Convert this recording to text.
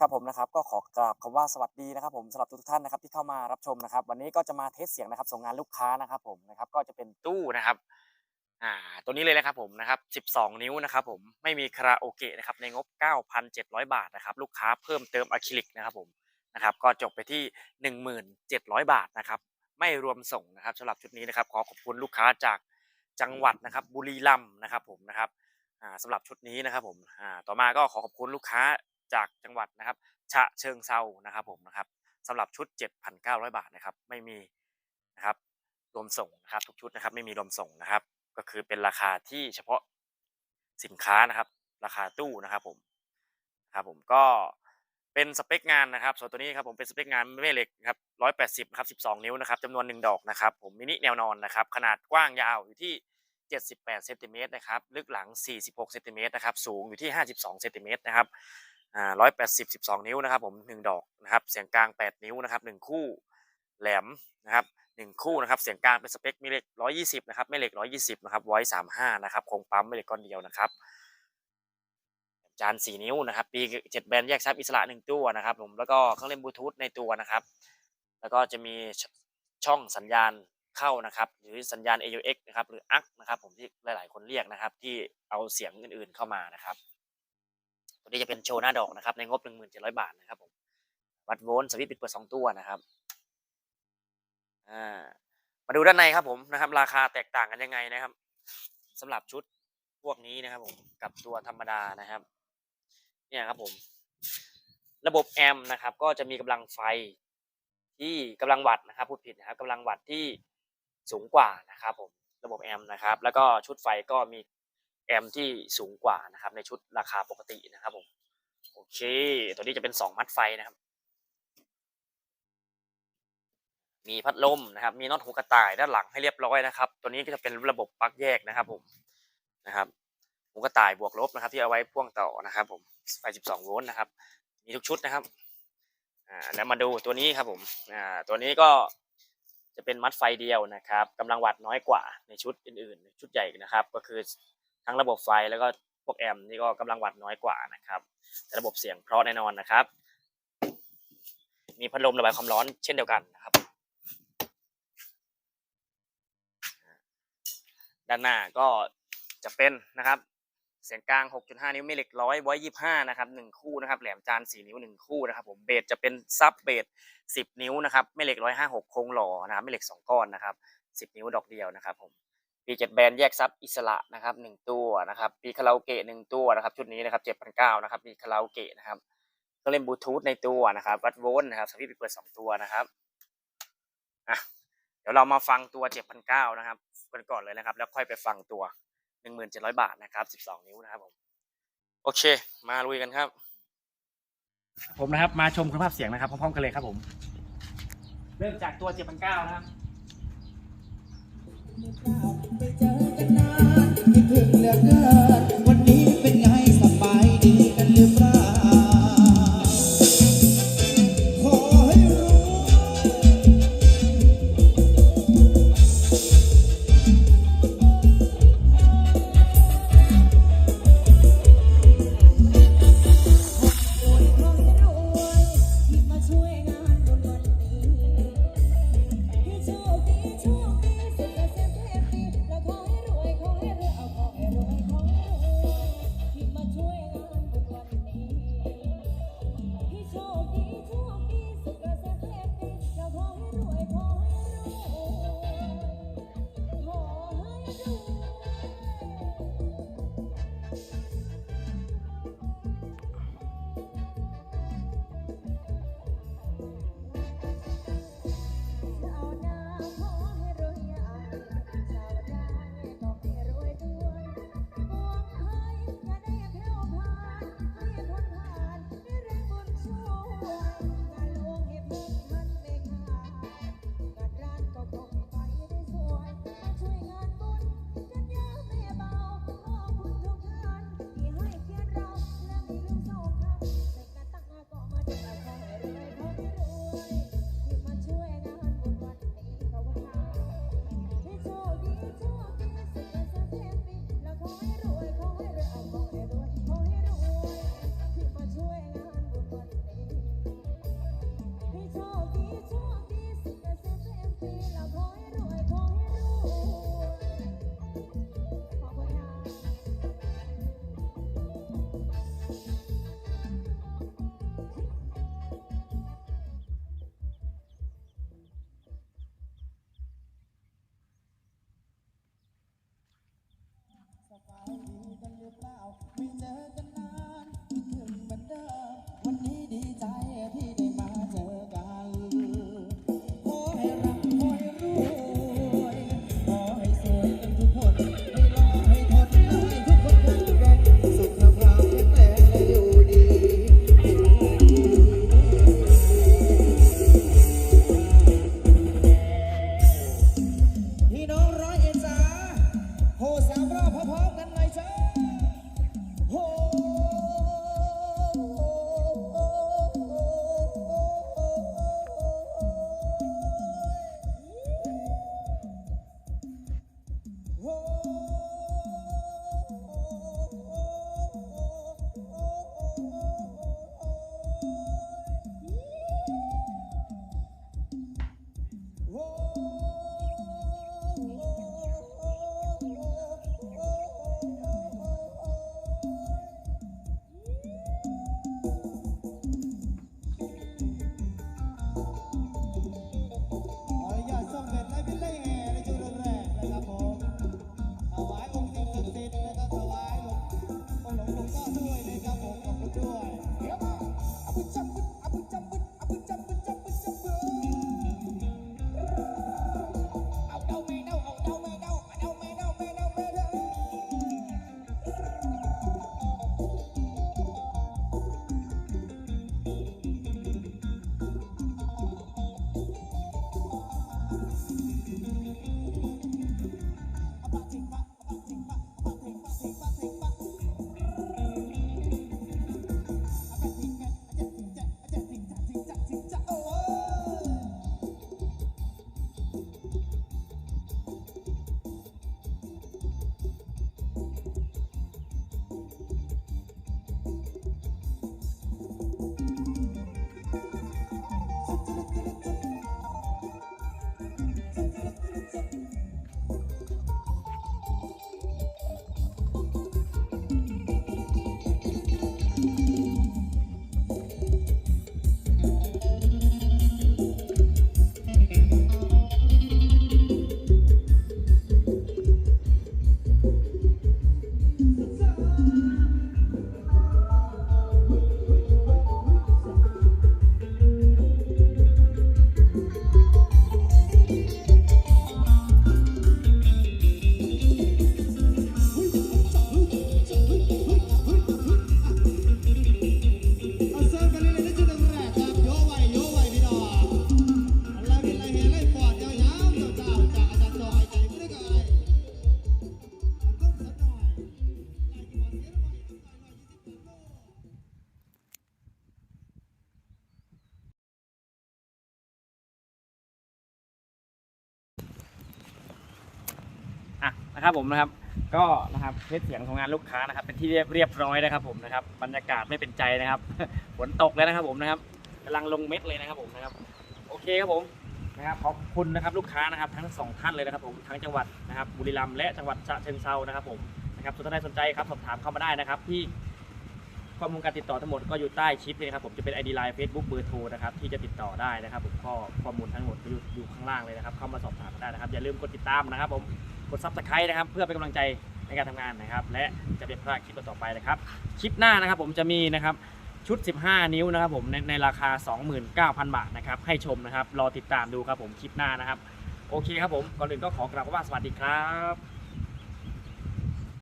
ครับผมนะครับก็ขอกราบคำว่าสวัสดีนะครับผมสำหรับทุกท่านนะครับที่เข้ามารับชมนะครับ วันนี้ก็จะมาเทสเสียงนะครับ ส่งงานลูกค้านะครับผมนะครับก็จะเป็นตู้นะครับอ่าตัวนี้เลยนะครับผมนะครับ 12 นิ้วนะครับผมไม่มีคาราโอเกะนะครับในงบ 9,700 บาทนะครับลูกค้าเพิ่มเติมอะคริลิกนะครับผมนะครับก็จบไปที่ 1,700 บาทนะครับไม่รวมส่งนะครับสำหรับชุดนี้นะครับขอขอบคุณลูกค้าจากจังหวัดนะครับบุรีรัมย์นะครับผมนะครับอ่าสำหรับชุดนี้นะครับผมอ่าต่อมาก็ขอขอบคุณลูกค้า จากจังหวัดนะครับ ฉะเชิงเซานะครับผมนะครับสำหรับชุด 7,900 บาทนะครับ ไม่มีนะครับรวมส่งนะครับทุกชุดนะครับ ไม่มีรวมส่งนะครับ ก็คือเป็นราคาที่เฉพาะสินค้านะครับ ราคาตู้นะครับผมครับผมก็เป็นสเปคงานนะครับ ส่วนตัวนี้ครับผมเป็นสเปคงานแม่เหล็กครับร้อยแปดสิบครับสิบสองนิ้วนะครับจำนวนหนึ่งดอกนะครับผมมินิแนวนอนนะครับ ขนาดกว้างยาวอยู่ที่เจ็ดสิบแปดเซนติเมตรนะครับ ลึกหลังสี่สิบหกเซนติเมตรนะครับ สูงอยู่ที่ห้าสิบสองเซนติเมตรนะครับ อ่าร้อยแปดสิบสิบสองนิ้วนะครับผมหนึ่งดอกนะครับ เสียงกลางแปดนิ้วนะครับหนึ่งคู่แหลมนะครับหนึ่งคู่นะครับ เสียงกลางเป็นสเปคมีเหล็ก120นะครับไม่เหล็ก120นะครับไว้35นะครับโครงปั๊มไม่เหล็กก้อนเดียวนะครับจาน4นิ้วนะครับ ปี7แบนแยกซับอิสระ1ตัวนะครับผมแล้วก็เครื่องเล่นบลูทูธในตัวนะครับ แล้วก็จะมีชช่องสัญญาณเข้านะครับ หรือสัญญาณ AUX นะครับหรือ AUX นะครับผมที่หลายๆ คนเรียกนะครับ ที่เอาเสียงอื่นๆเข้ามานะครับ ตัวนี้จะเป็นโชว์หน้าดอกนะครับ ในงบ 1,700 บาทนะครับผมวัดโวลต์สวิตช์ปิดเปิด 2 ตัวนะครับอ่ามาดูด้านในครับผมนะครับ ราคาแตกต่างกันยังไงนะครับสำหรับชุดพวกนี้นะครับ ผมกับตัวธรรมดานะครับ เนี่ยครับผม ระบบแอมป์นะครับ ก็จะมีกำลังไฟที่กำลังวัตต์นะครับพูดผิดนะครับกำลังวัตต์ที่สูงกว่านะครับ ผมระบบแอมป์นะครับ แล้วก็ชุดไฟก็มี แอมป์ที่สูงกว่านะครับ ในชุดราคาปกตินะครับผมโอเค ตัวนี้จะเป็นสองมัดไฟนะครับ มีพัดลมนะครับ มีน็อตหัวกระต่ายด้านหลังให้เรียบร้อยนะครับ ตัวนี้ก็จะเป็นระบบปลั๊กแยกนะครับผมนะครับหัวกระต่ายบวกลบนะครับ ที่เอาไว้พ่วงต่อนะครับ ผมไฟ 12 โวลต์นะครับ มีทุกชุดนะครับอ่าแล้วมาดูตัวนี้ครับผมอ่าตัวนี้ก็จะเป็นมัดไฟเดียวนะครับกำลังวัตต์น้อยกว่าในชุดอื่นๆ ชุดใหญ่นะครับ ก็คือ ทั้งระบบไฟแล้วก็พวกแอมป์นี่ก็กำลังวัตต์น้อยกว่านะครับแต่ระบบเสียงเพราะแน่นอนนะครับ มีพัดลมระบายความร้อนเช่นเดียวกันนะครับ ด้านหน้าก็จะเป็นนะครับ เสียงกลาง 6.5 นิ้วไมเหล็กร้อยไว้25 นะครับหนึ่งคู่นะครับ แหลมจาน 4 นิ้ว 1 คู่นะครับ ผมเบสจะเป็นซับเบส10 นิ้วนะครับไม่เหล็ก156โครงหล่อนะครับไม่เหล็ก 2 ก้อนนะครับ 10 นิ้วดอกเดียวนะครับผม ปีเจ็ดแบรนด์แยกซับอิสระนะครับ1ตัวนะครับปีคาราโอเกะ1ตัวนะครับชุดนี้นะครับ7,900นเก้านะครับมีคาราโอเกะนะครับก็เล่นบลูทูธในตัวนะครับวัดโวลต์นะครับสวิตช์เปิด2ตัวนะครับอะเดี๋ยวเรามาฟังตัว7,900นเก้านะครับกันก่อนเลยนะครับ แล้วค่อยไปฟังตัว1,700บาทนะครับ12นิ้วนะครับผมโอเค มาลุยกันครับ ผมนะครับมาชมคุณภาพเสียงนะครับพร้อมๆกันเลยครับผม เริ่มจากตัว7,900นะครับ ไปเจอกันนานคิดถึงเหลือเกิน you. าดีกันหรือเปล่าไม่เจอกัน นะครับผมนะครับก็นะครับเสเสียงของงานลูกค้านะครับ เป็นที่เรียบเรียบร้อยนะครับผมนะครับบรรยากาศไม่เป็นใจนะครับฝนตกแล้วนะครับผมนะครับกำลังลงเม็ดเลยนะครับผมนะครับ โอเคครับผมนะครับขอบคุณนะครับลูกค้านะครับทั้งสองท่านเลยนะครับผมทั้งจังหวัดนะครับบุรีรัมย์และจังหวัดฉะเชิงเซานะครับผมนะครับส่วนท่านใดสนใจครับสอบถามเข้ามาได้นะครับที่ข้อมูลการติดต่อทั้งหมดก็อยู่ใต้คลิปเลยครับผมจะเป็น ID Line Facebook เบอร์โทรนะครับที่จะติดต่อได้นะครับผมข้อข้อมูลทั้งหมดอยู่อยู่ข้างล่างเลยนะครับเข้ามาสอบถามได้นะครับอย่าลืมกดติดตามนะครับผม กดซับสไครต์นะครับ เพื่อเป็นกำลังใจในการทำงานนะครับ และจะเป็นพลาดคลิปต่อไปนะครับ คลิปหน้านะครับผมจะมีนะครับชุด 15 นิ้วนะครับผมในในราคา 29,000 บาทนะครับให้ชมนะครับ รอติดตามดูครับผมคลิปหน้านะครับ โอเคครับผมก่อนอื่นก็ขอกราบว่าสวัสดีครับ